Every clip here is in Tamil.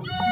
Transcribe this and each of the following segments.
you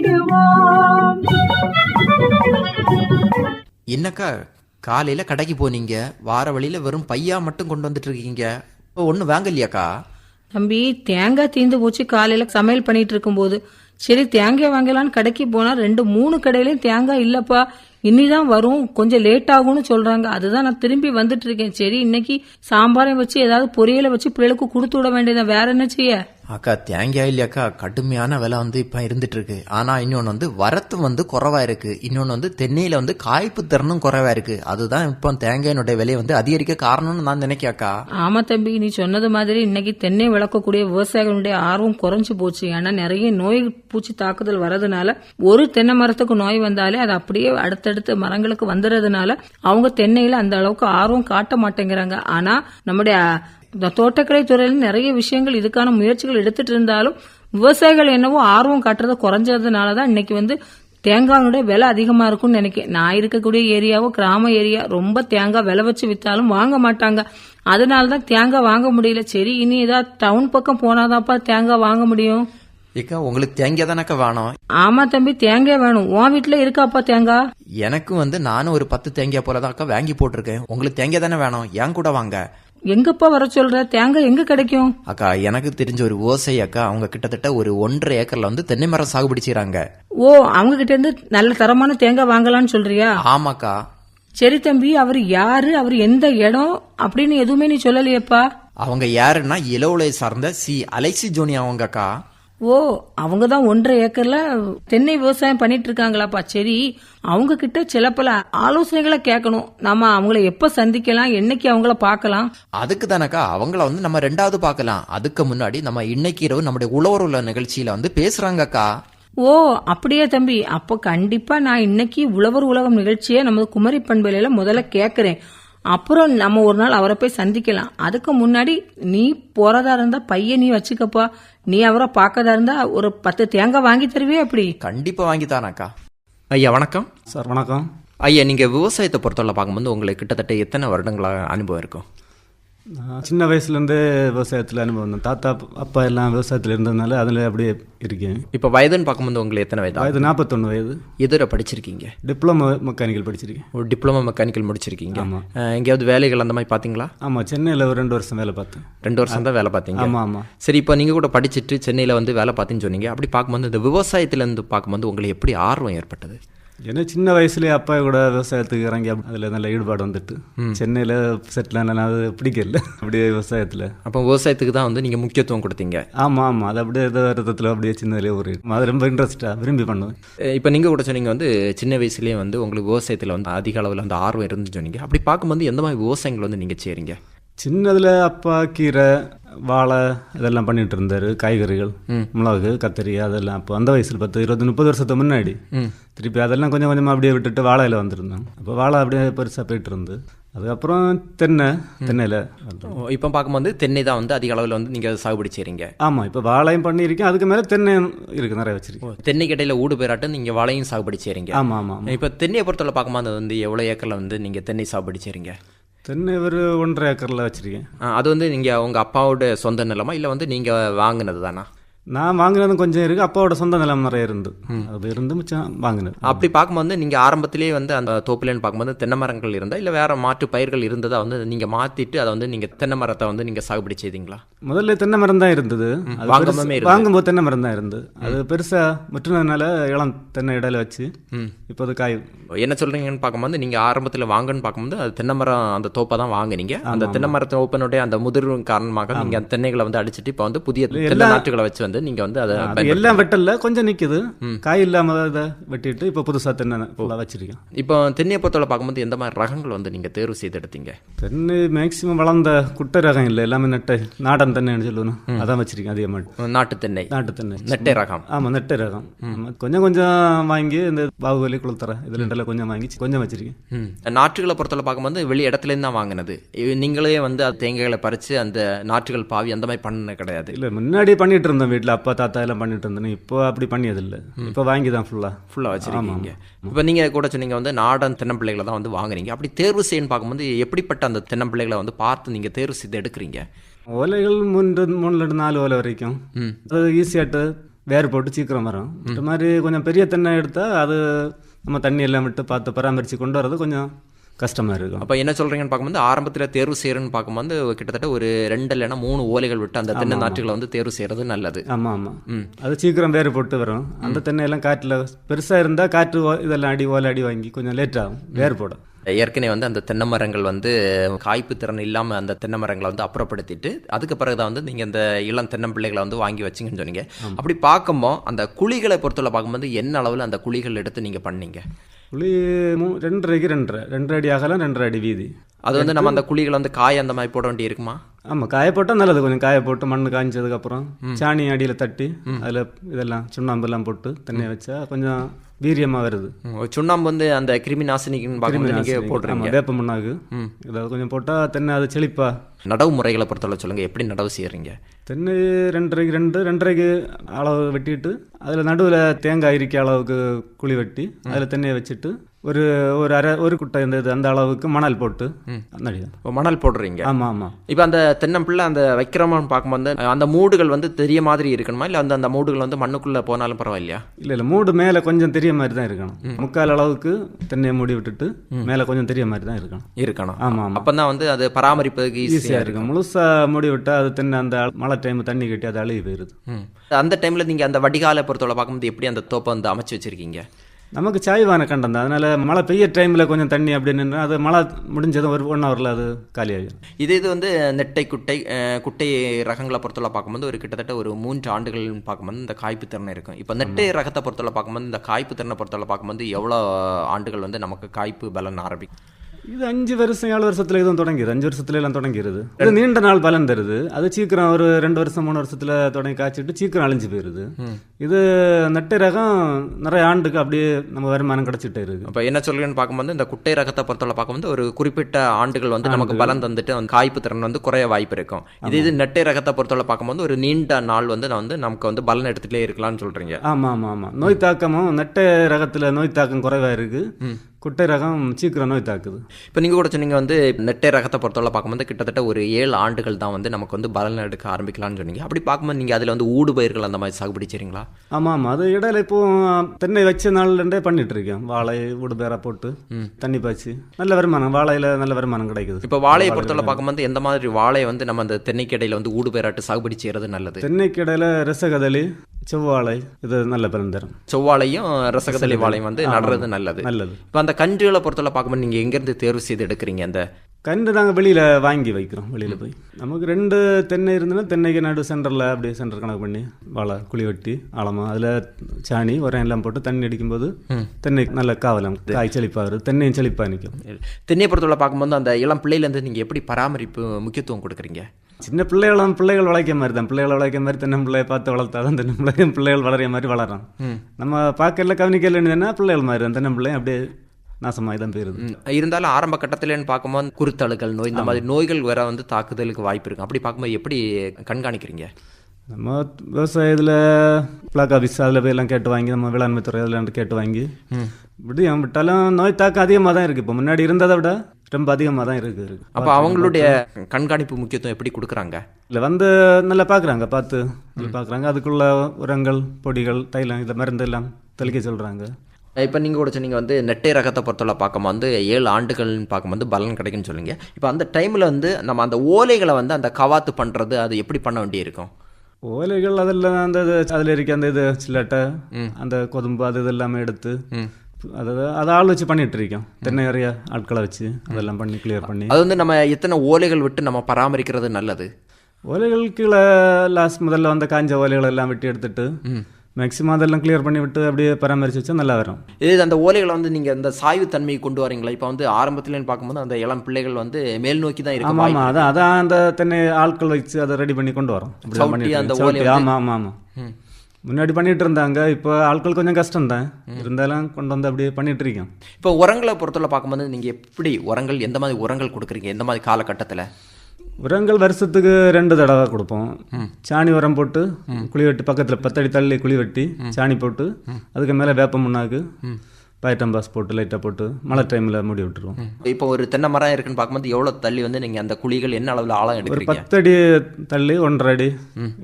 என்னக்கா காலையில் கடைக்கு போனீங்க வார வழியில் வெறும் பையா மட்டும் கொண்டு வந்துட்டு இருக்கீங்க. இப்போ ஒன்றும் வாங்கலையாக்கா? தம்பி தேங்காய் தீந்து போச்சு காலையில சமையல் பண்ணிட்டு இருக்கும்போது. சரி தேங்காய் வாங்கலான்னு கடைக்கு போனா ரெண்டு மூணு கடையிலயும் தேங்காய் இல்லப்பா. இனிதான் வரும் கொஞ்சம் லேட் ஆகும்னு சொல்றாங்க. அதுதான் நான் திரும்பி வந்துட்டு இருக்கேன். சரி இன்னைக்கு சாம்பாரை வச்சு ஏதாவது பொரியலை வச்சு பிள்ளைகளுக்கு கொடுத்து விட வேண்டியதான் வேற என்ன செய்ய? அக்கா தேங்காய் இல்லையாக்கா கடுமையான விலை வந்து இப்போ இருந்துட்டு இருக்கு ஆனால் இன்னொன்று வந்து வரத்து வந்து குறைவா இருக்கு. இன்னொன்று வந்து தென்னையில் வந்து காய்ப்பு திறனும் குறைவாக இருக்கு. அதுதான் இப்போ தேங்காயினுடைய விலையை வந்து அதிகரிக்க காரணம்னு நான் நினைக்கக்கா ஆமா தம்பி. நீ சொன்னது மாதிரி இன்னைக்கு தென்னை வளர்க்கக்கூடிய விவசாயிகளுடைய ஆர்வம் குறைஞ்சு போச்சு. ஏன்னா நிறைய நோய் பூச்சி தாக்குதல் வரதுனால ஒரு தென்னை மரத்துக்கு நோய் வந்தாலே அது அப்படியே அடுத்தடுத்து மரங்களுக்கு வந்துடுறதுனால அவங்க தென்னையில அந்த அளவுக்கு ஆர்வம் காட்ட மாட்டேங்கிறாங்க. ஆனா நம்முடைய தோட்டக்கலை துறையில நிறைய விஷயங்கள் இதுக்கான முயற்சிகள் எடுத்துட்டு இருந்தாலும் விவசாயிகள் என்னவோ ஆர்வம் காட்டுறது குறைஞ்சதுனால தான் இன்னைக்கு வந்து தேங்காயோட விலை அதிகமா இருக்கும்னு நினைக்கிறேன். நான் இருக்கக்கூடிய ஏரியாவோ கிராம ஏரியா ரொம்ப தேங்காய் விலை வச்சு வித்தாலும் வாங்க மாட்டாங்க. அதனால தான் தேங்காய் வாங்க முடியல. சரி இனி ஏதாவது டவுன் பக்கம் போனாதான்ப்பா தேங்காய் வாங்க முடியும்? ஏக்கா உங்களுக்கு தேங்காய் தானக்கா வேணும்? ஆமா தம்பி தேங்காய் வேணும். உன் வீட்டுல இருக்காப்பா தேங்காய் எனக்கும் வந்து நானும் ஒரு பத்து தேங்காய் போல தான் அக்கா வாங்கி போட்டிருக்கேன். உங்களுக்கு தேங்காய் தானே வேணும்? என் கூட வாங்க? எங்கப்பா வர சொல்ற? தேங்காய் எங்க கிடைக்கும்? அக்கா எனக்கு தெரிஞ்ச ஒரு விவசாயி அக்கா அவங்க கிட்டத்தட்ட ஒரு ஒன்றரை ஏக்கர்ல வந்து தென்னை மரம் சாகுபடி செய்றாங்க. ஓ அவங்க கிட்ட இருந்து நல்ல தரமான தேங்காய் வாங்கலாம்னு சொல்றியா? ஆமாக்கா. சரி தம்பி அவர் யாரு? அவர் எந்த இடம்? அப்படின்னு எதுவுமே நீ சொல்லலையேப்பா. அவங்க யாருன்னா இளவுலை சார்ந்த சி. அலைசி ஜோனி அவங்க அக்கா ஓ அவங்க தான் ஒன்றரை ஏக்கர்ல தென்னை விவசாயம் பண்ணிட்டு இருக்காங்களாப்பா. சரி அவங்க கிட்ட சில பல ஆலோசனைகளை கேட்கணும். நாம அவங்கள எப்ப சந்திக்கலாம் என்னைக்கு அவங்கள பார்க்கலாம்? அதுக்கு தானக்கா அவங்கள வந்து நம்ம ரெண்டாவது பார்க்கலாம். அதுக்கு முன்னாடி நம்ம இன்னைக்கு இரவு நம்முடைய உழவர் உள்ள நிகழ்ச்சியில வந்து பேசுறாங்க அக்கா ஓ அப்படியே தம்பி. அப்ப கண்டிப்பா நான் இன்னைக்கு உழவர் உலகம் நிகழ்ச்சியை நமது குமரி பண்பலையில முதல்ல கேக்குறேன். அப்புறம் நம்ம ஒரு நாள் அவரை போய் சந்திக்கலாம். அதுக்கு முன்னாடி நீ போறதா இருந்தா பையன் நீ வச்சுக்கப்பா. நீ அவரை பார்க்கறதா இருந்தா ஒரு பத்து தேங்காய் வாங்கி தருவியே அப்படி கண்டிப்பா வாங்கி தானக்கா ஐயா வணக்கம். சார் வணக்கம். ஐயா நீங்க விவசாயத்தை பொறுத்தவரை பார்க்கும்போது உங்களுக்கு கிட்டத்தட்ட எத்தனை வருடங்களா அனுபவம் இருக்கும்? நான் சின்ன வயசுலேருந்தே விவசாயத்தில் அனுபவம் தாத்தா அப்பா எல்லாம் விவசாயத்தில் இருந்ததுனால அதில் அப்படியே இருக்கேன். இப்போ வயதுன்னு பார்க்கும்போது உங்களுக்கு எத்தனை வயது? வயது நாற்பத்தொன்று வயது. எதிர படிச்சிருக்கீங்க? டிப்ளமோ மெக்கானிக்கல் படிச்சிருக்கேன். ஒரு டிப்ளமோ மெக்கானிக்கல் முடிச்சிருக்கீங்க. ஆமா. அஹ், எங்கேயாவது வேலைகள் அந்த மாதிரி பார்த்தீங்களா? ஆமாம் சென்னையில் ஒரு ரெண்டு வருஷம் வேலை பார்த்தேன். ரெண்டு வருஷம் தான் வேலை பார்த்தீங்க? ஆமாம் ஆமாம் சரி இப்போ நீங்கள் கூட படிச்சுட்டு சென்னையில் வந்து வேலை பார்த்தீங்கன்னு சொன்னீங்க. அப்படி பார்க்கும்போது இந்த விவசாயத்துலேருந்து பார்க்கும்போது உங்களுக்கு எப்படி ஆர்வம் ஏற்பட்டது? ஏன்னா சின்ன வயசுலேயே அப்பா கூட விவசாயத்துக்கு இறங்கி அதில் நல்ல ஈடுபாடு வந்துட்டு. சென்னையில் செட்டில் ஆனால் அது பிடிக்கல. அப்படியே விவசாயத்தில். அப்போ விவசாயத்துக்கு தான் வந்து நீங்கள் முக்கியத்துவம் கொடுத்தீங்க. ஆமாம் ஆமாம் அது அப்படியே ஏதோ ரத்தத்தில் அப்படியே சின்னதுலேயே ஒரு அது ரொம்ப இன்ட்ரெஸ்ட்டாக விரும்பி பண்ணுவேன். இப்போ நீங்கள் கூட சொன்னீங்க வந்து சின்ன வயசுலேயே வந்து உங்களுக்கு விவசாயத்தில் வந்து அதிக அளவில் வந்து ஆர்வம் இருந்து சொன்னீங்க. அப்படி பார்க்கும்போது எந்த மாதிரி விவசாயங்கள் வந்து நீங்கள் செய்கிறீங்க சின்னதில் அப்பா கீரை வாழை இதெல்லாம் பண்ணிட்டு இருந்தாரு. காய்கறிகள் மிளகு கத்திரி அதெல்லாம். அப்போ அந்த வயசில் பத்து இருபது முப்பது வருஷத்துக்கு முன்னாடி திருப்பி அதெல்லாம் கொஞ்சம் கொஞ்சமாக அப்படியே விட்டுட்டு வாழையில வந்திருந்தோம். அப்போ வாழை அப்படியே பெருசாக போயிட்டு இருந்து அதுக்கப்புறம் தென்னை தென்னையில் இப்போ பார்க்கும்போது தென்னை தான் வந்து அதிக அளவில் வந்து நீங்கள் சாகுபடி செய்கிறீங்க ஆமாம் இப்போ வாழையும் பண்ணியிருக்கேன். அதுக்கு மேலே தென்னை இருக்கு நிறைய வச்சிருக்கேன். தென்னை கடையில் ஊடு பேராட்டு நீங்கள் வாழையும் சாகுபடி செய்கிறீங்க ஆமாம் ஆமாம் இப்போ தென்னையை பொறுத்தவரை பார்க்கும்போது வந்து எவ்வளோ ஏக்கரில் வந்து நீங்கள் தென்னை சாகுபடி செய்கிறீங்க தென்னை ஒரு ஒன்றரை ஏக்கரில் வச்சுருக்கேன். அது வந்து நீங்கள் உங்கள் அப்பாவோட சொந்த நிலமா? இல்லை வந்து நீங்கள் வாங்கினது தானா? நான் வாங்கினதும் கொஞ்சம் இருக்குது அப்பாவோட சொந்த நிலம் நிறைய இருந்து. அது இருந்து மிச்சம் வாங்கினது. அப்படி பார்க்கும்போது நீங்கள் ஆரம்பத்திலேயே வந்து அந்த தோப்புலன்னு பார்க்கும்போது தென்னை மரங்கள் இருந்தா இல்லை வேற மாற்று பயிர்கள் இருந்ததா வந்து நீங்கள் மாற்றிட்டு அதை வந்து நீங்கள் தென்னை மரத்தை வந்து நீங்கள் சாகுபடி செய்தீங்களா? முதல்ல தென்னை மரம் தான் இருந்தது. வாங்கும்போது தென்னை மரம் தான் இருந்தது அது பெருசா முற்றினதுனால இளம் தென்னை இடையில வச்சு இப்போ அது காய் என்ன சொல்றீங்கன்னு பார்க்கும்போது நீங்கள் ஆரம்பத்தில் வாங்கன்னு பார்க்கும்போது அது தென்னை மரம் அந்த தோப்பை தான் வாங்குனீங்க. அந்த தென்னை மரத்தை ஓப்பனுடைய அந்த முதிர்வு காரணமாக நீங்கள் அந்த தென்னைகளை வந்து அடிச்சிட்டு இப்போ வந்து புதிய தென்னை நாற்றுகளை வச்சு வந்து வந்து நீங்க வந்து அதை எல்லாம் வெட்டல கொஞ்சம் நிக்குது. காய் இல்லாம இதை வெட்டிட்டு இப்போ புதுசா தென்னை வச்சிருக்கேன். இப்போ தென்னையை பொறுத்தவரை பார்க்கும்போது எந்த மாதிரி ரகங்கள் வந்து நீங்க தேர்வு செய்து எடுத்தீங்க? தென்னை மேக்சிமம் வளர்ந்த குட்டை ரகம் இல்லை எல்லாமே நெட்டை நாடன் தென்னைன்னு சொல்லணும் அதான் வச்சிருக்கேன் அதிகமாக நாட்டு தென்னை. நாட்டு தென்னை. நெட்டை ரகம். ஆமா நெட்டை ரகம். கொஞ்சம் கொஞ்சம் வாங்கி இந்த பாகுபலி குளத்தர இதுல ரெண்டெல்லாம் கொஞ்சம் வாங்கி கொஞ்சம் வச்சிருக்கேன். நாற்றுகளை பொறுத்தவரை பார்க்கும்போது வெளி இடத்துலேருந்து தான் வாங்கினது. நீங்களே வந்து தேங்காய்களை பறித்து அந்த நாற்றுகள் பாவி அந்த மாதிரி பண்ண கிடையாது. இல்ல முன்னாடி பண்ணிட்டு இருந்தோம் வீட்ல அப்பா தாத்தா எல்லாம் பண்ணிட்டு இருந்தேன் இப்போ அப்படி பண்ணியது இல்ல இப்போ வாங்கி தான் ஃபுல்லா ஃபுல்லாக வச்சிருக்கீங்க இப்போ நீங்கள் கூட சொன்னீங்க வந்து நாடன் தென்னம்பிள்ளைகளை தான் வந்து வாங்குறீங்க. அப்படி தேர்வு செய்யணும்னு பார்க்கும்போது எப்படிப்பட்ட அந்த தென்னம்பிள்ளைகளை வந்து பார்த்து நீங்கள் தேர்வு செய்து எடுக்கிறீங்க? ஓலைகள் மூன்று மூணுல இருந்து நாலு ஓலை வரைக்கும். அது ஈஸியாட்டு வேர் போட்டு சீக்கிரம் வரும். இந்த மாதிரி கொஞ்சம் பெரிய தென்னை எடுத்தா அது நம்ம தண்ணி எல்லாம் விட்டு பார்த்து பராமரித்து கொண்டு வர்றது கொஞ்சம் கஷ்டமா இருக்கும். அப்போ என்ன சொல்கிறீங்கன்னு பார்க்கும்போது ஆரம்பத்தில் தேர்வு செய்யறேன்னு பார்க்கும்போது கிட்டத்தட்ட ஒரு ரெண்டு இல்லைன்னா மூணு ஓலைகள் விட்டு அந்த தென்னை நாற்றுகளை வந்து தேர்வு செய்கிறது நல்லது. ஆமா ஆமா அது சீக்கிரம் வேர் போட்டு வரும். அந்த தென்னை எல்லாம் காட்டுல பெருசா இருந்தா காற்று இதெல்லாம் அடி ஓலை அடி வாங்கி கொஞ்சம் லேட் ஆகும். வேர் போட ஏற்கனவே வந்து அந்த தென்னை மரங்கள் வந்து காய்ப்பு திறன் இல்லாமல் அந்த தென்னை மரங்களை வந்து அப்புறப்படுத்திட்டு அதுக்கு பிறகு தான் வந்து நீங்கள் இந்த இளம் தென்னம்பிள்ளைகளை வந்து வாங்கி வச்சிங்கன்னு சொன்னீங்க. அப்படி பார்க்கும்போது அந்த குழிகளை பொறுத்தவரை பார்க்கும்போது என்ன அளவில் அந்த குழிகள் எடுத்து நீங்கள் பண்ணீங்க? புளி மூ ரெண்டரைக்கு ரெண்டரை. ரெண்டரை அடி அகலம் ரெண்டரை அடி வீதி. அது வந்து நம்ம அந்த குழிகளை வந்து காய் அந்த மாதிரி போட வேண்டி இருக்குமா? ஆமா காய போட்டா நல்லது. கொஞ்சம் காய போட்டு மண் காய்ஞ்சதுக்கு அப்புறம் சாணி அடியில தட்டி அதுல இதெல்லாம் சுண்ணாம்பு எல்லாம் போட்டு தண்ணியை வச்சா கொஞ்சம் வீரியமா வருது சுண்ணாம்பு வந்து அந்த கிருமி நாசினிக்குன்னு பார்க்கும்போது ஆமா, வேப்ப முன்னாக்கு இதாவது கொஞ்சம் போட்டா தென்னை அது செழிப்பா? நடவு முறைகளை பொறுத்தவரை சொல்லுங்கள் எப்படி நடவு செய்கிறீங்க தென்னை ரெண்டரைக்கு ரெண்டு ரெண்டரைக்கு அளவு வெட்டிட்டு அதில் நடுவில் தேங்காய் இருக்க அளவுக்கு குழி வெட்டி அதில் தென்னையை வச்சுட்டு ஒரு ஒரு அரை ஒரு குட்டை இந்த இது அந்த அளவுக்கு மணல் போட்டு மணல் போடுறீங்க. ஆமாம் ஆமாம் இப்போ அந்த தென்னம்பிள்ளை அந்த வைக்கிறோமான்னு பார்க்கும்போது அந்த மூடுகள் வந்து தெரிய மாதிரி இருக்கணுமா? இல்லை அந்த அந்த மூடுகள் வந்து மண்ணுக்குள்ளே போனாலும் பரவாயில்லையா? இல்லை இல்லை மூடு மேலே கொஞ்சம் தெரிய மாதிரி தான் இருக்கணும். முக்கால் அளவுக்கு தென்னையை மூடி விட்டுட்டு மேலே கொஞ்சம் தெரிய மாதிரி தான் இருக்கணும். இருக்கணும். ஆமாம் ஆமாம் அப்போ தான் வந்து அது பராமரிப்பதுக்கு ஈஸியாக இருக்கும். முழுசா மூடி விட்டா அது தென்னை அந்த மழை டைம் தண்ணி கட்டி அது அழுகி போயிருது. ம். அந்த டைமில் நீங்கள் அந்த வடிகாலை பொறுத்தவரை பார்க்கும்போது எப்படி அந்த தோப்பை வந்து அமைச்சு வச்சிருக்கீங்க? நமக்கு சாய்வான கண்டம் தான். அதனால மழை பெய்ய டைமில் கொஞ்சம் தண்ணி அப்படி நின்று அது மழை முடிஞ்சதும் ஒரு ஒன் ஹவரில் அது காலியாகிடும் இது இது வந்து நெட்டை குட்டை குட்டை ரகங்களை பொறுத்தவரை பார்க்கும்போது ஒரு கிட்டத்தட்ட ஒரு மூன்று ஆண்டுகள்னு பார்க்கும்போது இந்த காய்ப்பு திறன் இருக்கும். இப்போ நெட்டை ரகத்தை பொறுத்தவரை பார்க்கும்போது இந்த காய்ப்பு திறனை பொறுத்தவரை பார்க்கும்போது எவ்வளோ ஆண்டுகள் வந்து நமக்கு காய்ப்பு பலன் ஆரம்பிக்கும்? இது அஞ்சு வருஷம் ஏழு வருஷத்துல இதுவும் தொடங்கிடுது அஞ்சு வருஷத்துல எல்லாம் தொடங்கிடுது இது நீண்ட நாள் பலன் தருது. அது சீக்கிரம் ஒரு ரெண்டு வருஷம் மூணு வருஷத்துல தொடங்கி காய்ச்சிட்டு சீக்கிரம் அழிஞ்சு போயிருது. இது நெட்டை ரகம் நிறைய ஆண்டுக்கு அப்படியே நம்ம வருமானம் கிடைச்சிட்டே இருக்கு. இப்போ என்ன சொல்றேன்னு பார்க்கும்போது இந்த குட்டை ரகத்தை பொறுத்தவரை பார்க்கும்போது ஒரு குறிப்பிட்ட ஆண்டுகள் வந்து நமக்கு பலன் தந்துட்டு அந்த காய்ப்பு திறன் வந்து குறைய வாய்ப்பு இருக்கும். இது இது நெட்டை ரகத்தை பொறுத்தவரை பார்க்கும்போது ஒரு நீண்ட நாள் வந்து நான் வந்து நமக்கு வந்து பலன் எடுத்துகிட்டே இருக்கலாம்னு சொல்றீங்க. ஆமா ஆமா ஆமா. நோய் தாக்கமும் நெட்டை ரகத்துல நோய் தாக்கம் குறைவா இருக்கு. குட்டை ரகம் சீக்கிரம் நோய் தாக்குது. இப்போ நீங்கள் கூட சொன்னீங்க வந்து நெட்டை ரகத்தை பொறுத்தவரை பார்க்கும்போது கிட்டத்தட்ட ஒரு ஏழு ஆண்டுகள் தான் வந்து நமக்கு வந்து பலன் எடுக்க ஆரம்பிக்கலாம்னு சொன்னீங்க. அப்படி பார்க்கும்போது நீங்கள் அதில் வந்து ஊடு பயிர்கள் அந்த மாதிரி சாகுபடி செய்றீங்களா? ஆமா ஆமா. அது இடையில இப்போ தென்னை வச்ச நாள்ல இருந்தே பண்ணிட்டு இருக்கேன். வாழை ஊடு பேரா போட்டு தண்ணி பாய்ச்சி. நல்ல வருமானம். வாழையில நல்ல வருமானம் கிடைக்குது. இப்போ வாழையை பொறுத்தவரை பார்க்கும்போது எந்த மாதிரி வாழை வந்து நம்ம அந்த தென்னைக்கடையில் வந்து ஊடு பேராட்டு சாகுபடி செய்கிறது நல்லது? தென்னைக்கு இடையில ரசகதலி செவ்வாழை இது நல்ல பலன் தரும். செவ்வாழையும் ரசகதலி வாழையும் வந்து நடுறது நல்லது. நல்லது. இப்போ அந்த கன்றுகளை பொறுத்தவரை பார்க்கும்போது நீங்கள் எங்கேருந்து தேர்வு செய்து எடுக்கிறீங்க? அந்த கண்டு நாங்கள் வெளியில் வாங்கி வைக்கிறோம் வெளியில் போய். நமக்கு ரெண்டு தென்னை இருந்ததுன்னா தென்னைக்கு நடு சென்டரில் அப்படியே சென்டர் கணக்கு பண்ணி வாழை குழி வெட்டி ஆழமா அதில் சாணி உரம் எல்லாம் போட்டு தண்ணி அடிக்கும்போது தென்னை நல்ல காவலம் காய் செழிப்பாக வருது தென்னையும் செழிப்பாக நிற்கும் தென்னையை பொறுத்தவரை பார்க்கும்போது அந்த இளம் பிள்ளையிலேருந்து நீங்கள் எப்படி பராமரிப்பு முக்கியத்துவம் கொடுக்குறீங்க? சின்ன பிள்ளைகளும் பிள்ளைகள் வளைக்க மாதிரி தான். பிள்ளைகளை வளைக்க மாதிரி தென்னை பிள்ளையை பார்த்து வளர்த்தா தான் தென்னை பிள்ளையும் பிள்ளைகள் வளர மாதிரி வளரும் நம்ம பார்க்கல கவனிக்கல வேண்டியதுன்னா பிள்ளைகள் மாதிரி தான். தென்னை பிள்ளையும் அப்படியே நாசமாகி தான் போயிருது. இருந்தாலும் ஆரம்ப கட்டத்திலேன்னு பார்க்கும்போது குருத்தழுகல் நோய் இந்த மாதிரி நோய்கள் வேற வந்து தாக்குதலுக்கு வாய்ப்பு இருக்கும் அப்படி பார்க்கும்போது எப்படி கண்காணிக்கிறீங்க? நம்ம விவசாயத்தில் பிளாக் ஆஃபீஸ் அதில் போய் எல்லாம் கேட்டு வாங்கி நம்ம வேளாண்மை துறை அதில் கேட்டு வாங்கி விடியும் விட்டாலும் நோய் தாக்கம் அதிகமாக தான் இருக்குது இப்போ முன்னாடி இருந்ததை விட ரொம்ப அதிகமாக தான் இருக்குது இருக்கு. அப்போ அவங்களுடைய கண்காணிப்பு முக்கியத்துவம் எப்படி கொடுக்குறாங்க? இல்லை வந்து நல்லா பார்க்குறாங்க பார்த்து. நல்லா பார்க்குறாங்க. அதுக்குள்ள உரங்கள் பொடிகள் தைலம் இந்த மருந்து எல்லாம் தெளிக்க சொல்கிறாங்க இப்போ நீங்கள் கூட சொன்னீங்க வந்து நெட்டை ரகத்தை பொறுத்தவரை பார்க்கும்போது வந்து ஏழு ஆண்டுகள்னு பார்க்கும்போது பலன் கிடைக்குன்னு சொல்லுங்க. இப்போ அந்த டைமில் வந்து நம்ம அந்த ஓலைகளை வந்து அந்த கவாத்து பண்ணுறது அது எப்படி பண்ண வேண்டியிருக்கும்? ஓலைகள் அதெல்லாம் அந்த இது அதில் இருக்க அந்த இது சில்லட்டை அந்த கொதும்பு அது இது எல்லாமே எடுத்து அதை அதை ஆள் வச்சு பண்ணிட்டு இருக்கோம். தென்னை நிறைய ஆட்களை வச்சு அதெல்லாம் பண்ணி கிளியர் பண்ணி. அது வந்து நம்ம எத்தனை ஓலைகள் விட்டு நம்ம பராமரிக்கிறது நல்லது? ஓலைகள் கீழே லாஸ்ட் முதல்ல வந்த காஞ்ச ஓலைகள் எல்லாம் வெட்டி எடுத்துட்டு மேக்ஸிமம் அதெல்லாம் கிளியர் பண்ணி விட்டு அப்படியே பராமரிச்சு வச்சா நல்லா வரும். இது அந்த ஓலைகளை வந்து நீங்க அந்த சாய்வு தன்மையை கொண்டு வரீங்களா? இப்போ வந்து ஆரம்பத்துலன்னு பார்க்கும்போது அந்த இளம் பிள்ளைகள் வந்து மேல் நோக்கி தான் ஆமா இருக்க ஆமா அதான் அதான் அந்த தென்னை ஆட்கள் வச்சு அதை ரெடி பண்ணி கொண்டு வரோம். அந்த இருக்கோம். ஓலையை சவுட்டி, வந்து- ஆமா ஆமா ஆமா. முன்னாடி பண்ணிட்டு இருந்தாங்க. இப்போ ஆட்கள் கொஞ்சம் கஷ்டம் தான். இருந்தாலும் கொண்டு வந்து அப்படியே பண்ணிட்டு இருக்கோம் இப்போ உரங்களை பொறுத்தவரை பார்க்கும்போது நீங்க எப்படி உரங்கள் எந்த மாதிரி உரங்கள் கொடுக்குறீங்க? எந்த மாதிரி காலகட்டத்தில்? உரங்கள் வருஷத்துக்கு ரெண்டு தடவை கொடுப்போம். சாணி உரம் போட்டு குழி வெட்டி பக்கத்தில் பத்தடி தள்ளி குழி வெட்டி சாணி போட்டு அதுக்கு மேலே வேப்ப முன்னாக்கு பயட்டம்பாஸ் போட்டு லைட்டாக போட்டு மழை டைமில் மூடி விட்டுருவோம். இப்போ ஒரு தென்னை மரம் இருக்குன்னு பார்க்கும்போது எவ்வளோ தள்ளி வந்து நீங்க அந்த குழிகள் என்ன அளவில் ஆழம் ஒரு எடுக்கிறீங்க? பத்தடி தள்ளி ஒன்றரை அடி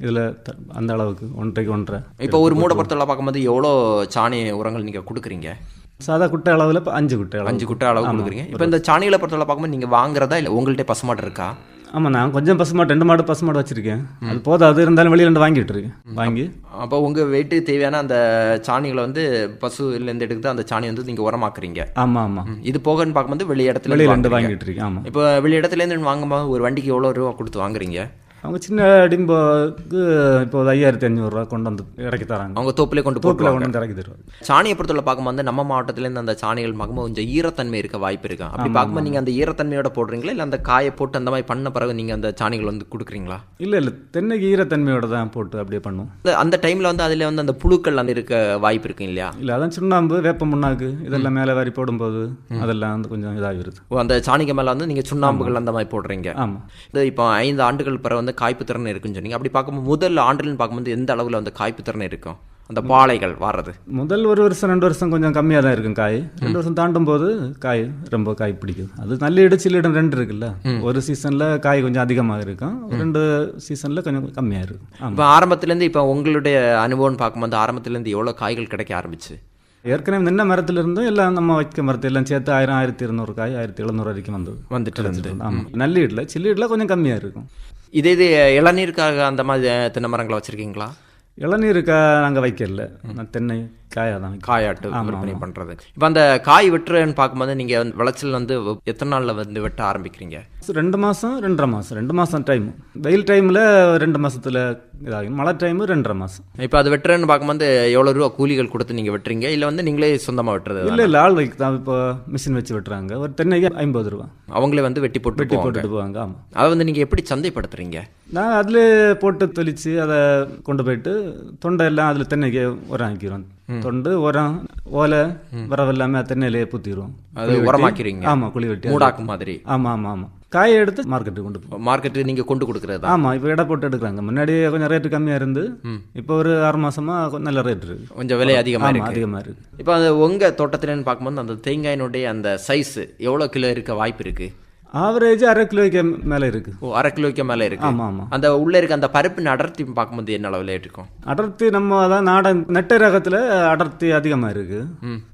இதில் அந்த அளவுக்கு ஒன்றரைக்கு ஒன்றரை. இப்போ ஒரு மூடை பொறுத்தவரை பார்க்கும்போது எவ்வளோ சாணி உரங்கள் நீங்க கொடுக்குறீங்க? சாதா குட்டை அளவில் அஞ்சு குட்டை அஞ்சு குட்டை அளவு கொடுக்குறீங்க. இப்போ இந்த சாணிகளை பொறுத்தவரை பார்க்கும்போது நீங்க வாங்குறதா இல்லை உங்கள்கிட்ட பசுமாடு இருக்கா? ஆமாம் நான் கொஞ்சம் பசுமாடு ரெண்டு மாடு பசுமாடு வச்சிருக்கேன். அது போதும் அது இருந்தாலும் வெளியே ரெண்டு வாங்கிட்டு இருக்கேன் வாங்கி. அப்போ உங்க வீட்டுக்கு தேவையான அந்த சாணிகளை வந்து பசுலேருந்து எடுத்து அந்த சாணி வந்து நீங்க உரமாக்குறீங்க. ஆமாம் ஆமாம். இது போகன்னு பார்க்கும்போது வெளி இடத்துல வெளியே இருந்து ரெண்டு. வாங்கிட்டு இருக்கேன் ஆமாம் இப்போ வெளி இடத்துல இருந்து வாங்கும்போது ஒரு வண்டிக்கு எவ்வளோ ரூபா கொடுத்து வாங்குறீங்க? அவங்க சின்ன டிம்போக்கு இப்போ ஒரு ஐயாயிரத்தி அஞ்சூறுரூவா கொண்டு வந்து இறக்கி தராங்க. அவங்க தோப்புல கொண்டு தோப்பில் கொண்டு வந்து இறக்கி தருவாங்க. சாணியை பொறுத்தவரை பார்க்கும்போது நம்ம மாவட்டத்துலேருந்து அந்த சாணிகள் பார்க்கும்போது கொஞ்சம் ஈரத்தன்மை இருக்க வாய்ப்பு இருக்கா? அப்படி பார்க்கும்போது நீங்கள் அந்த ஈரத்தன்மையோட போடுறீங்களா? இல்லை அந்த காயை போட்டு அந்த மாதிரி பண்ண பிறகு நீங்கள் அந்த சாணிகள் வந்து கொடுக்குறீங்களா? இல்லை இல்லை. தென்னைக்கு ஈரத்தன்மையோட தான் போட்டு அப்படியே பண்ணுவோம். அந்த டைமில் வந்து அதில் வந்து அந்த புழுக்கள் அந்த இருக்க வாய்ப்பு இருக்கு இல்லையா? இல்லை அதான் சுண்ணாம்பு வேப்ப முன்னாக்கு இதெல்லாம் மேலே வாரி போடும்போது அதெல்லாம் வந்து கொஞ்சம் இதாகிருது. ஓ அந்த சாணிக்கு மேலே வந்து நீங்கள் சுண்ணாம்புகள் அந்த மாதிரி போடுறீங்க. ஆமாம் இது இப்போ ஐந்து ஆண்டுகள் பிறகு வந்து காய்ப்பு திறன் இருக்குன்னு சொன்னீங்க. அப்படி பார்க்கும்போது முதல் ஆண்டுன்னு பார்க்கும்போது எந்த அளவில் வந்து காய்ப்பு திறன் இருக்கும்? அந்த பாலைகள் வர்றது. முதல் ஒரு வருஷம் ரெண்டு வருஷம் கொஞ்சம் கம்மியாக தான் இருக்கும் காய். ரெண்டு வருஷம் தாண்டும் போது காய் ரொம்ப காய் பிடிக்குது அது நல்ல இடம் ரெண்டு இருக்குல்ல. ஒரு சீசனில் காய் கொஞ்சம் அதிகமாக இருக்கும். ரெண்டு சீசனில் கொஞ்சம் கம்மியாக இருக்கும். இப்போ ஆரம்பத்துலேருந்து இப்போ உங்களுடைய அனுபவம் பார்க்கும்போது ஆரம்பத்துலேருந்து எவ்வளோ காய்கள் கிடைக்க ஆரம்பிச்சு? ஏற்கனவே நின்ன மரத்துல இருந்தும் எல்லாம் நம்ம வைக்க மரத்து எல்லாம் சேர்த்து ஆயிரம் ஆயிரத்தி இருநூறு காய் ஆயிரத்தி எழுநூறு வரைக்கும் வந்தது. வந்துட்டு இருந்து ஆமாம் நல்ல இட்ல சில்லி இட்ல கொஞ்சம் கம்மியாக இருக்கும். இதே இது இளநீருக்காக அந்த மாதிரி தென்னை மரங்களை வச்சுருக்கீங்களா? இளநீருக்காக நாங்கள் வைக்கல. தென்னை காயாக தான் வைக்கிறோம். காயாட்டு விற்பனை பண்றது. இப்போ அந்த காய் வெட்டுறன்னு பார்க்கும்போது நீங்க வந்து விளைச்சல் வந்து எத்தனை நாள்ல வந்து வெட்ட ஆரம்பிக்கிறீங்க? ரெண்டு மாதம் ரெண்டரை மாதம் ரெண்டு மாதம் டைம் வெயில் டைமில் ரெண்டு மாசத்துல இதாகும். மழை டைமு ரெண்டரை மாதம் இப்போ அது வெட்டுறேன்னு பார்க்கும்போது எவ்வளோ ரூபா கூலிகள் கொடுத்து நீங்க வெட்டுறீங்க? இல்லை வந்து நீங்களே சொந்தமா வெட்டுறது இல்லை இல்லை ஆள் வைக்க தான் இப்போ மிஷின் வச்சு வெட்டுறாங்க. ஒரு தென்னைக்கு ஐம்பது ரூபா. அவங்களே வந்து வெட்டி போட்டு வெட்டி. போட்டுட்டு போவாங்க ஆமாம் அதை வந்து நீங்க எப்படி சந்தைப்படுத்துறீங்க? நான் அதில் போட்டு தொளிச்சு அதை கொண்டு போயிட்டு தொண்டை எல்லாம் அதில் தென்னைக்கு உரம் ஆக்கிடுவோம் தொண்டு உரம் ஓலை வரவு எல்லாமே தென்னையிலேயே புத்திடுவோம் அது உரமாக்கிறீங்க ஆமாம் குழி வெட்டி. மூடாக்கு மாதிரி. ஆமாம் ஆமாம் ஆமாம் காயை எடுத்து மார்க்கெட்டுக்கு கொண்டு போவோம் மார்க்கெட்டு நீங்க கொண்டு கொடுக்கறது ஆமாம் இப்போ எடை போட்டு எடுக்கிறாங்க. முன்னாடி கொஞ்சம் ரேட்டு கம்மியாக இருந்து இப்போ ஒரு ஆறு மாசமா கொஞ்சம் நல்ல ரேட் இருக்கு. கொஞ்சம் விலை அதிகமா இருக்கு. அதிகமாக இருக்கு. இப்போ அது உங்க தோட்டத்துலன்னு பார்க்கும்போது அந்த தேங்காயினுடைய அந்த சைஸ் எவ்வளோ கிலோ இருக்க வாய்ப்பு இருக்கு? ஆவரேஜ் அரை கிலோக்கு மேலே இருக்கு. ஓ அரை கிலோக்கு மேல இருக்கு. ஆமாம் ஆமாம் அந்த உள்ள இருக்க அந்த பருப்பின் அடர்த்தி பார்க்கும்போது என்ன அளவில் இருக்கும்? அடர்த்தி நம்ம அதான் நாடன் நெட்டை ரகத்தில் அடர்த்தி அதிகமாக இருக்கு.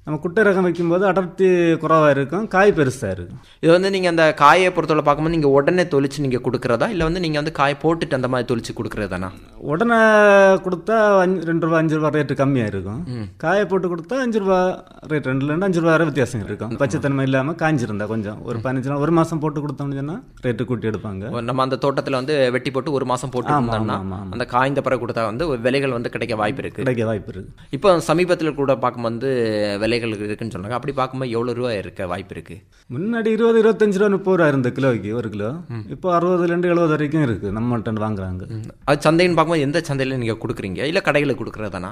நம்ம குட்டை ரகம் வைக்கும்போது அடர்த்தி குறைவாக இருக்கும் காய் பெருசாக இருக்கும். இது வந்து நீங்க அந்த காயை பொறுத்தவரை பார்க்கும்போது நீங்க உடனே தொளிச்சு நீங்க கொடுக்கறதா? இல்ல வந்து நீங்க வந்து காயை போட்டுட்டு அந்த மாதிரி தொளிச்சு கொடுக்கறதானா? உடனே கொடுத்தா அஞ்சு ரெண்டு ரூபா அஞ்சு ரூபா ரேட்டு கம்மியாக இருக்கும். காயை போட்டு கொடுத்தா அஞ்சு ரூபா ரேட் ரெண்டுலேருந்து அஞ்சு ரூபா வித்தியாசம் இருக்கும். பச்சைத்தன்மை இல்லாமல் காஞ்சிருந்தா கொஞ்சம். ஒரு பதினஞ்சு நாள் ஒரு மாதம் போட்டு கொடுத்தோம்னு சொன்னால் ரேட்டு கூட்டி எடுப்பாங்க. நம்ம அந்த தோட்டத்துல வந்து வெட்டி போட்டு ஒரு மாசம் போட்டு இருந்தோம்னா. அந்த காய்ந்த பிறகு கொடுத்தா வந்து விலைகள் வந்து கிடைக்க வாய்ப்பு இருக்கு. கிடைக்க வாய்ப்பு இருக்கு. இப்போ சமீபத்தில் கூட பார்க்கும்போது விலைகள் இருக்குன்னு சொன்னாங்க அப்படி பார்க்கும்போது எவ்வளவு ரூபா இருக்க வாய்ப்பு இருக்கு? முன்னாடி இருபது இருபத்தஞ்சு ரூபா முப்பது ரூபா இருந்த கிலோக்கு ஒரு கிலோ. இப்போ அறுபதுலேருந்து எழுபது வரைக்கும் இருக்கு. நம்மள்ட்ட வாங்குறாங்க. அது சந்தைன்னு பார்க்கும்போது எந்த சந்தையில நீங்க கொடுக்குறீங்க? இல்ல கடைகளை கொடுக்கறதானா?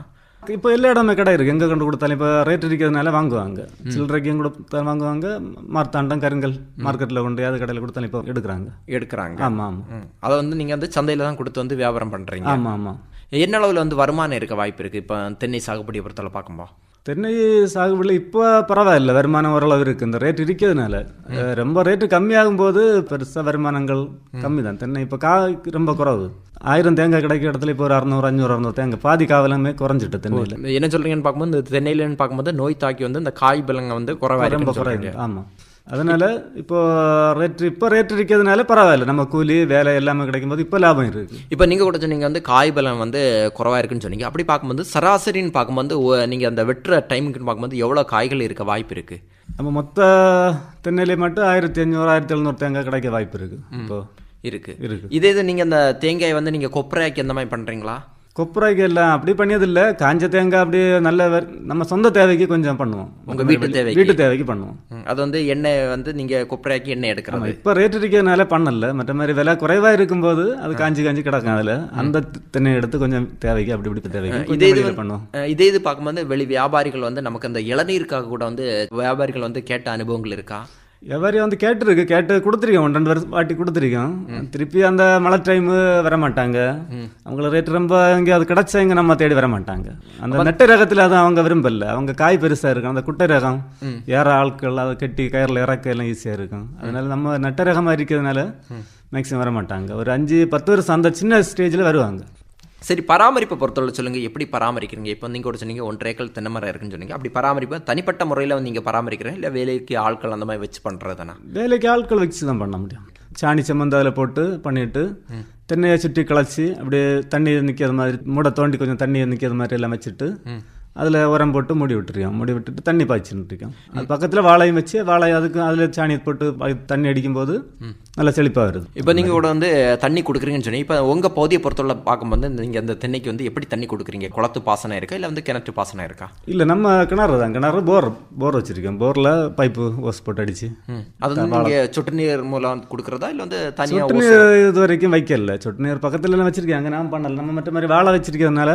இப்போ எல்லா இடமே கடை இருக்கு. எங்கே கொண்டு கொடுத்தாலும் இப்போ ரேட் இருக்கிறதுனால வாங்குவாங்க. சில்லறைக்கும் கொடுத்தா வாங்குவாங்க. மார்த்தாண்டம் கருங்கல் மார்க்கெட்டில் கொண்டு அது கடையில் கொடுத்தாலும் இப்போ எடுக்கிறாங்க. எடுக்கிறாங்க. ஆமாம் ஆமாம். அதை வந்து நீங்க வந்து சந்தையில தான் கொடுத்து வந்து வியாபாரம் பண்றீங்க. ஆமாம் ஆமாம் என்ன அளவுல வந்து வருமானம் இருக்க வாய்ப்பு இருக்கு? இப்போ தென்னை சாகுபடியை பொறுத்தவரை பார்க்கும்போது. தென்னை சாகுபடி இப்போ பரவாயில்ல. வருமானம் ஓரளவு இருக்கு. இந்த ரேட் இருக்கிறதுனால ரொம்ப ரேட்டு கம்மியாகும் போது பெருசாக வருமானங்கள் கம்மி தான் தென்னை இப்போ காய் ரொம்ப குறைவு. ஆயிரம் தேங்காய் கிடைக்கிற இடத்துல இப்போ ஒரு அறநூறு அஞ்சூறு அறநூறு தேங்காய். பாதி காவலமே குறைஞ்சிட்டு தென்னையில். என்ன சொல்றீங்கன்னு பார்க்கும்போது இந்த தென்னையிலன்னு பார்க்கும்போது நோய் தாக்கி வந்து இந்த காய் பலங்க வந்து குறைவா ரொம்ப சொல்றீங்க. ஆமாம் அதனால இப்போ ரேட் இப்போ ரேட் இருக்கிறதுனால பரவாயில்ல. நம்ம கூலி வேலை எல்லாமே கிடைக்கும்போது இப்போ லாபம் இருக்கு. இப்போ நீங்க கூட சொன்னீங்க வந்து காய் பலம் வந்து குறைவா இருக்குன்னு சொன்னீங்க. அப்படி பார்க்கும்போது சராசரின்னு பார்க்கும்போது ஒ- நீங்க அந்த வெட்டுற டைமுக்குன்னு பார்க்கும்போது எவ்வளவு காய்கள் இருக்க வாய்ப்பு இருக்கு? நம்ம மொத்த தென்னையிலே மட்டும் ஆயிரத்தி அஞ்சூறு ஆயிரத்தி எழுநூறு தேங்காய் கிடைக்க வாய்ப்பு இருக்கு. இப்போ இருக்கு. இருக்கு. இதே இது நீங்க அந்த தேங்காய் வந்து நீங்க கொப்பரையாக்கி அந்த மாதிரி பண்றீங்களா? கொப்பரைக்கு எல்லாம் அப்படி பண்ணியதில்ல. காஞ்ச தேங்காய் அப்படியே நல்ல நம்ம சொந்த தேவைக்கு கொஞ்சம் பண்ணுவோம். உங்க வீட்டு தேவைக்கு? வீட்டு தேவைக்கு பண்ணுவோம். அது வந்து எண்ணெய் வந்து நீங்க கொப்பரையாக்கி எண்ணெய் எடுக்கிறது. இப்போ ரேட் இருக்கிறதுனால பண்ணல. மற்ற மாதிரி விலை குறைவா இருக்கும்போது அது காஞ்சி காஞ்சி கிடக்கும் அதுல. அந்த தென்னை எடுத்து கொஞ்சம் தேவைக்கு அப்படி இப்படி தேவைக்கு இதே இது பண்ணுவோம். இதே இது பார்க்கும்போது வெளி வியாபாரிகள் வந்து நமக்கு அந்த இளநீருக்காக கூட வந்து வியாபாரிகள் வந்து கேட்ட அனுபவங்கள் இருக்கா? வியாபாரி வந்து கேட்டிருக்கு கேட்டு கொடுத்துருக்கோம் ஒன்று ரெண்டு வருஷம் வாட்டி கொடுத்துருக்கோம் திருப்பி அந்த மழை டைமு வர மாட்டாங்க அவங்கள ரேட் ரொம்ப எங்கேயாவது கிடைச்சா இங்க நம்ம தேடி வர மாட்டாங்க அந்த நெட்டை ரகத்தில் அது அவங்க விரும்பல. அவங்க காய் பெருசா இருக்கும். அந்த குட்டை ரகம் ஏற ஆட்கள் அதை கட்டி கயிறில் இறக்க எல்லாம் ஈஸியா இருக்கும். அதனால நம்ம நெட்டை ரகமாக இருக்கிறதுனால மேக்ஸிமம் வர மாட்டாங்க ஒரு அஞ்சு பத்து வருஷம் அந்த சின்ன ஸ்டேஜில் வருவாங்க. சரி பராமரிப்பை பொறுத்தவரை சொல்லுங்க. எப்படி பராமரிக்கிறீங்க? இப்போ நீங்க கூட சொன்னீங்க ஒன்றரை தென்னை மரம் இருக்குன்னு சொன்னீங்க. அப்படி பராமரிப்பு தனிப்பட்ட முறையில் வந்து நீங்க பராமரிக்கிறேன் இல்லை வேலைக்கு ஆட்கள் அந்த மாதிரி வச்சு பண்றதுதானா? வேலைக்கு ஆட்கள் வச்சு தான் பண்ண முடியும். சாணி சம்மந்த அதில் போட்டு பண்ணிட்டு தென்னையை சுற்றி கிளச்சி அப்படியே தண்ணி நிற்காத மாதிரி மூட தோண்டி கொஞ்சம் தண்ணி நிற்காத மாதிரி எல்லாம் வச்சுட்டு அதில் உரம் போட்டு மூடி விட்டுருக்கோம் மூடி விட்டுட்டு தண்ணி பாய்ச்சின்னு இருக்கோம் அது பக்கத்தில் வாழையும் வச்சு வாழை அதுக்கு அதில் சாணி போட்டு தண்ணி அடிக்கும்போது நல்லா செழிப்பாக வருது. இப்போ நீங்க கூட வந்து தண்ணி கொடுக்குறீங்கன்னு சொன்னீங்க. இப்போ உங்க பகுதியை பொறுத்தவரை பார்க்கும்போது நீங்க அந்த தென்னைக்கு வந்து எப்படி தண்ணி கொடுக்குறீங்க? குளத்து பாசனம் இருக்கா? இல்லை வந்து கிணற்று பாசனம் இருக்கா? இல்லை நம்ம கிணறு தான். கிணறு போர் போர் வச்சுருக்கோம். போரில் பைப்பு ஓஸ் போட்டு அடிச்சு. அது வந்து நீங்க சொட்டு நீர் மூலம் கொடுக்குறதா? இல்லை வந்து தனியா சொட்டு நீர் இது வரைக்கும் வைக்கல. சொட்டு நீர் பக்கத்துல எல்லாம் வச்சிருக்காங்க. நான் பண்ணல. நம்ம மற்ற மாதிரி வாழை வச்சிருக்கிறதுனால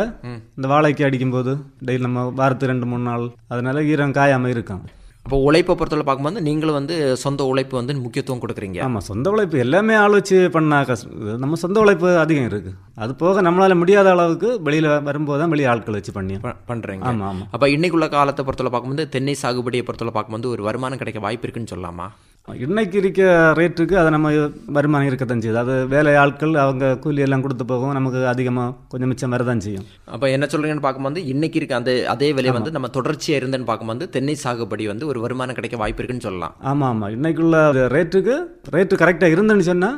இந்த வாழைக்கு அடிக்கும்போது டெய்லி நம்ம வாரத்து ரெண்டு மூணு நாள். அதனால ஈரம் காயாம இருக்கும் அப்போ உழைப்பை பொறுத்தவரை பார்க்கும்போது நீங்களும் வந்து சொந்த உழைப்பு வந்து முக்கியத்துவம் கொடுக்குறீங்க. ஆமா சொந்த உழைப்பு எல்லாமே வச்சு பண்ணா கஷ்டம் நம்ம சொந்த உழைப்பு அதிகம் இருக்கு. அது போக நம்மளால முடியாத அளவுக்கு வெளியில வரும்போது தான் வெளியே ஆட்கள் வச்சு பண்ணி. ப- பண்றீங்க. ஆமா ஆமா. அப்ப இன்னைக்குள்ள காலத்தை பொறுத்தவரை பார்க்கும்போது தென்னை சாகுபடியை பொறுத்தவரை பார்க்கும்போது ஒரு வருமானம் கிடைக்க வாய்ப்பு இருக்குன்னு சொல்லலாமா? இன்னைக்கு இருக்க ரேட்டுக்கு அதை நம்ம வருமானம் இருக்கத்தான் செய்யுது. அது வேலை ஆட்கள் அவங்க கூலி எல்லாம் கொடுத்து போகும் நமக்கு அதிகமாக கொஞ்சம் மிச்சம் வரதான் செய்யும். அப்ப என்ன சொல்றீங்கன்னு பார்க்கும்போது இன்னைக்கு இருக்க அந்த அதே விலை வந்து நம்ம தொடர்ச்சியா இருந்தேன்னு பார்க்கும்போது தென்னை சாகுபடி வந்து ஒரு வருமானம் கிடைக்க வாய்ப்பு இருக்குன்னு சொல்லலாம். ஆமா ஆமா. இன்னைக்குள்ள ரேட்டுக்கு ரேட்டு கரெக்டாக இருந்துன்னு சொன்னா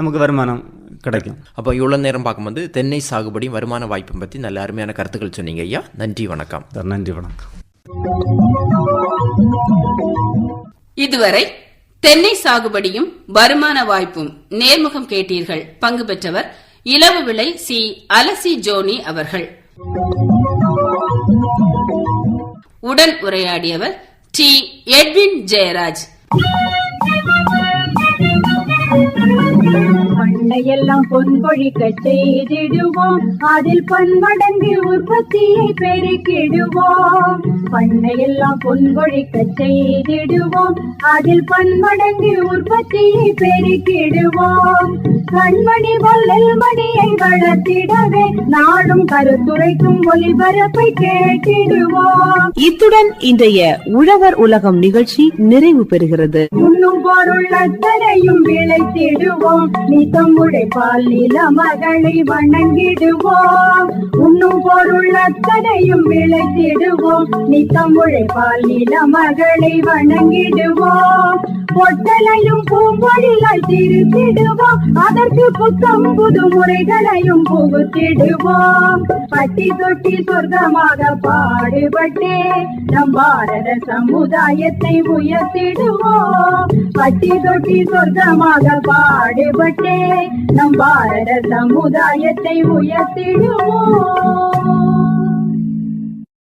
நமக்கு வருமானம் கிடைக்கும். அப்போ இவ்வளோ நேரம் பார்க்கும்போது தென்னை சாகுபடி வருமான வாய்ப்பை பற்றி நல்ல அருமையான கருத்துக்கள் சொன்னீங்க ஐயா. நன்றி வணக்கம். நன்றி வணக்கம். இதுவரை தென்னை சாகுபடியும் வருமான வாய்ப்பும் நேர்முகம் கேட்டீர்கள். பங்கு பெற்றவர் இலவு விலை சி. அலசி ஜோனி அவர்கள். உடன் உரையாடியவர் டி. எட்வின் ஜெயராஜ். பண்டையெல்லாம் பொன்பொழிக்க செய்திடுவோம். அதில் பன்மடங்கு உற்பத்தியை பெருக்கிடுவோம். பண்டையெல்லாம் பொன்பொழிக்க செய்திடுவோம். அதில் பன்மடங்கு உற்பத்தியை பெருக்கிடுவோம். கண்மணி பொல்லில் மணியை வளர்த்திடவே நாடும் கருத்துரைக்கும் ஒளிபரப்பை கேட்டிடுவோம். இத்துடன் இன்றைய உழவர் உலகம் நிகழ்ச்சி நிறைவு பெறுகிறது. உண்ணும் பொருள் அத்தனையும் விளைத்திடுவோம். நித்தம் உழைப்பால் நில மகளை வணங்கிடுவோம். உண்ணும் பொருள் அத்தனையும் விளைத்திடுவோம் நித்தம் உழைப்பால் நில மகளை வணங்கிடுவோம். பொட்டலையும் பூம்பொழிலாய் திருத்திடுவோம். அதற்கு புத்தம் புது முறைகளையும் புகுத்திடுவோம். பட்டி தொட்டி சொர்க்கமாக பாடுபட்டே நம் பாரத சமுதாயத்தை உயர்த்திடுவோம். பட்டி தொட்டி சொர்க்கமாக பாடுபட்டே நம் பாரத சமுதாயத்தை உயர்த்திடுவோம்.